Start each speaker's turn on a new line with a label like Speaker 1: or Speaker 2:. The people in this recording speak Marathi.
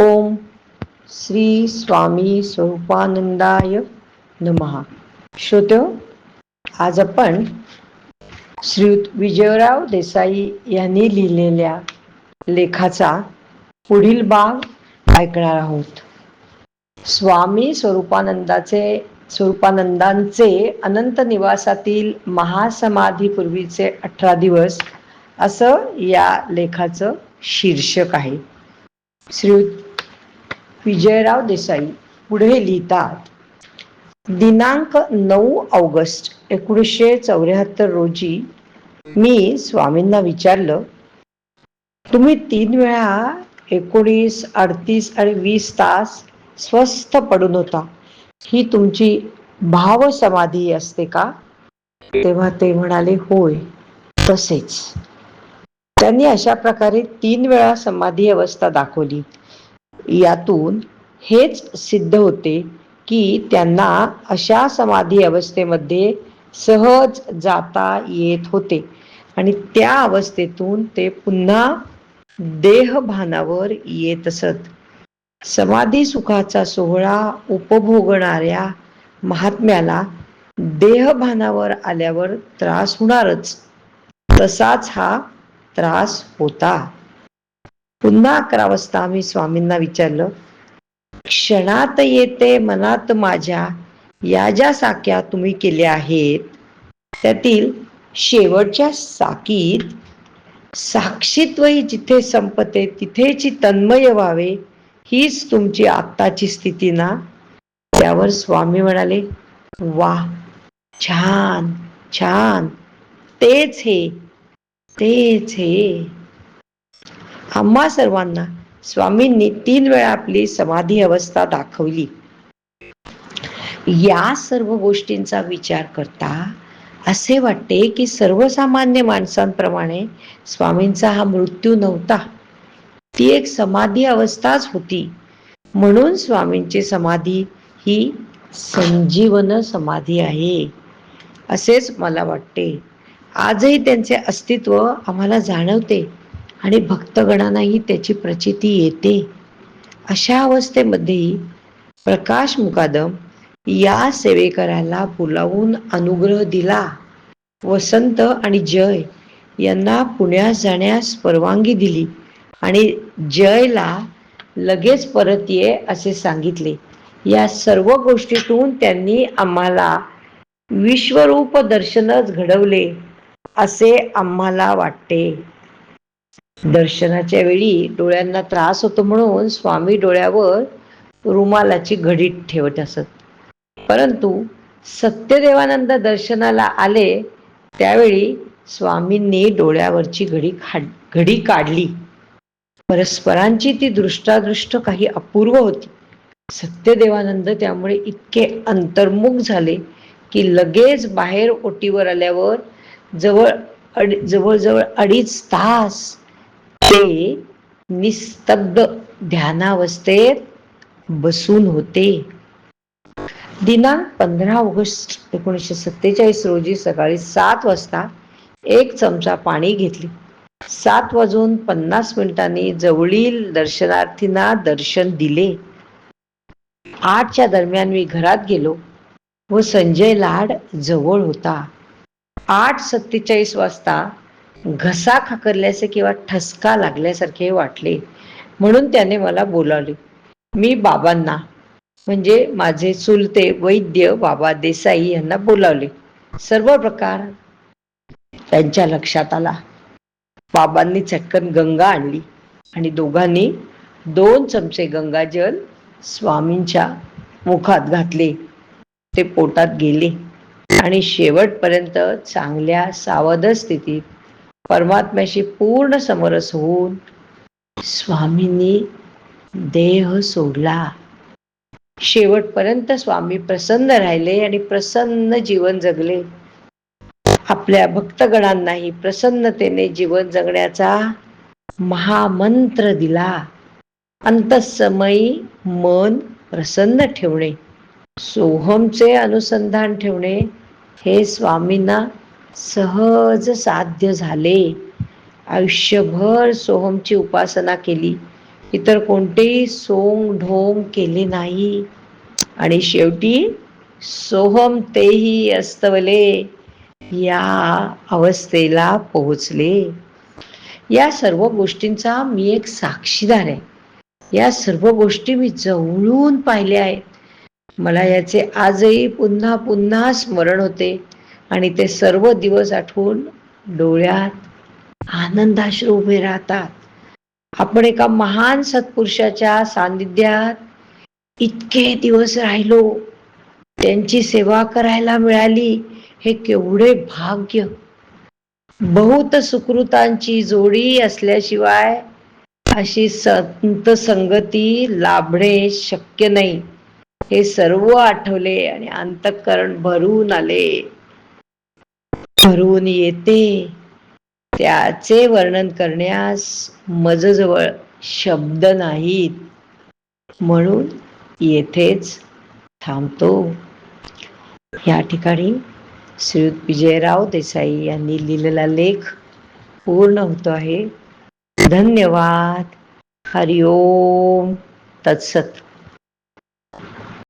Speaker 1: ओम श्री स्वामी स्वरूपानंदाय नमहा श्रोत्यो आज आपण श्रीयुत विजयराव देसाई यांनी लिहिलेल्या लेखाचा पुढील भाग ऐकणार आहोत. स्वामी स्वरूपानंदाचे स्वरूपानंदांचे अनंत निवासातील महासमाधीपूर्वीचे अठरा दिवस असं या लेखाचं शीर्षक आहे. श्री विजयराव देसाई पुढे लिहितात दिनांक नऊ ऑगस्ट एकोणीसशे चौऱ्याहत्तर रोजी मी स्वामींना विचारलं तुम्ही तीन वेळा एकोणीस अडतीस आणि वीस तास स्वस्थ पडून होता. ही तुमची भाव समाधी असते का? तेव्हा ते म्हणाले होय तसेच. त्यांनी अशा प्रकारे तीन वेळा समाधी अवस्था दाखवली. यातून हेच सिद्ध होते की त्यांना अशा समाधी अवस्थेमध्ये सहज जाता येत होते. आणि त्या अवस्थेतून ते पुन्हा देहभानावर येत असत. समाधी सुखाचा सोहळा उपभोगणाऱ्या महात्म्याला देहभानावर आल्यावर त्रास होणारच. तसाच हा त्रास होता. पुन्हा अकरा वाजता आम्ही स्वामींना विचारलं क्षणात येते मनात माझ्या या ज्या साक्या तुम्ही केल्या आहेत त्यातील शेवटच्या साकीत साक्षीत्वही जिथे संपते तिथेची तन्मय व्हावे हीच तुमची आत्ताची स्थिती ना? त्यावर स्वामी म्हणाले वा छान छान तेच हे तेच हे. आम्हा सर्वांना स्वामींनी तीन वेळा आपली समाधी अवस्था दाखवली. या सर्व गोष्टींचा विचार करता असे वाटते की सर्वसामान्य माणसांप्रमाणे स्वामींचा हा मृत्यू नव्हता. ती एक समाधी अवस्थाच होती. म्हणून स्वामींची समाधी ही संजीवन समाधी आहे. असेच मला वाटते. आजही त्यांचे अस्तित्व आम्हाला जाणवते. आणि भक्तगणांनाही त्याची प्रचिती येते. अशा अवस्थेमध्येही प्रकाश मुकादम या सेवेकराला बोलावून अनुग्रह दिला. वसंत आणि जय यांना पुण्यास जाण्यास परवानगी दिली आणि जयला लगेच परत ये असे सांगितले. या सर्व गोष्टीतून त्यांनी आम्हाला विश्वरूप दर्शनच घडवले असे आम्हाला वाटते. दर्शनाच्या वेळी डोळ्यांना त्रास होतो म्हणून स्वामी डोळ्यावर रुमालाची घडीत ठेवत असत. परंतु सत्यदेवानंद दर्शनाला आले त्यावेळी स्वामींनी डोळ्यावरची घडी घडी काढली. परस्परांची ती दृष्टादृष्ट काही अपूर्व होती. सत्यदेवानंद त्यामुळे इतके अंतर्मुख झाले की लगेच बाहेर ओटीवर आल्यावर जवळ अडी जवळजवळ अडीच तास ते निस्तब्ध ध्यानावस्थेत बसून होते. दिनांक पंधरा ऑगस्ट एकोणीसशे सत्तेचाळीस रोजी सकाळी सात वाजता एक चमचा पाणी घेतली. सात वाजून पन्नास मिनिटांनी जवळील दर्शनार्थींना दर्शन दिले. आठच्या दरम्यान मी घरात गेलो व संजय लाड जवळ होता. आठ सत्तेचाळीस वाजता घसा खाकरल्याचे किंवा ठसका लागल्यासारखे वाटले. म्हणून त्याने मला बोलावले मी बाबांना म्हणजे माझे चुलते वैद्य बाबा देसाई यांना बोलावले. सर्व प्रकार त्यांच्या लक्षात आला. बाबांनी चटकन गंगा आणली आणि दोघांनी दोन चमचे गंगाजल स्वामींच्या मुखात घातले. ते पोटात गेले आणि शेवटपर्यंत चांगल्या सावध स्थितीत परमात्म्याशी पूर्ण समरस होऊन स्वामींनी देह सोडला. शेवटपर्यंत स्वामी प्रसन्न राहिले आणि प्रसन्न जीवन जगले. आपल्या भक्तगणांनाही प्रसन्नतेने जीवन जगण्याचा महामंत्र दिला. अंतसमयी मन प्रसन्न ठेवणे सोहमचे अनुसंधान ठेवणे हे स्वामींना सहज साध्य झाले. आयुष्यभर सोहमची उपासना केली. इतर कोणतेही सोंग ढोंग केले नाही. आणि शेवटी सोहम तेही अस्तवले. या अवस्थेला पोहोचले. या सर्व गोष्टींचा मी एक साक्षीदार आहे. या सर्व गोष्टी मी जवळून पाहिल्या आहेत. मला याचे आजही पुन्हा पुन्हा स्मरण होते. आणि ते सर्व दिवस आठवून डोळ्यात आनंदाश्रू उभे राहतात. आपण एका महान सत्पुरुषाच्या सान्निध्यात इतके दिवस राहिलो. त्यांची सेवा करायला मिळाली हे केवढे भाग्य. बहुत सुकृतांची जोडी असल्याशिवाय अशी संत संगती लाभणे शक्य नाही. हे सर्व आठवले आणि अंतःकरण भरून आले. भरून येते. त्याचे वर्णन करण्यास मजजवळ शब्द नाहीत. म्हणून येथेच थांबतो. या ठिकाणी श्रीयुत विजयराव देसाई यांनी लिहिलेला लेख पूर्ण होतो आहे. धन्यवाद. हरिओम. तत्सत.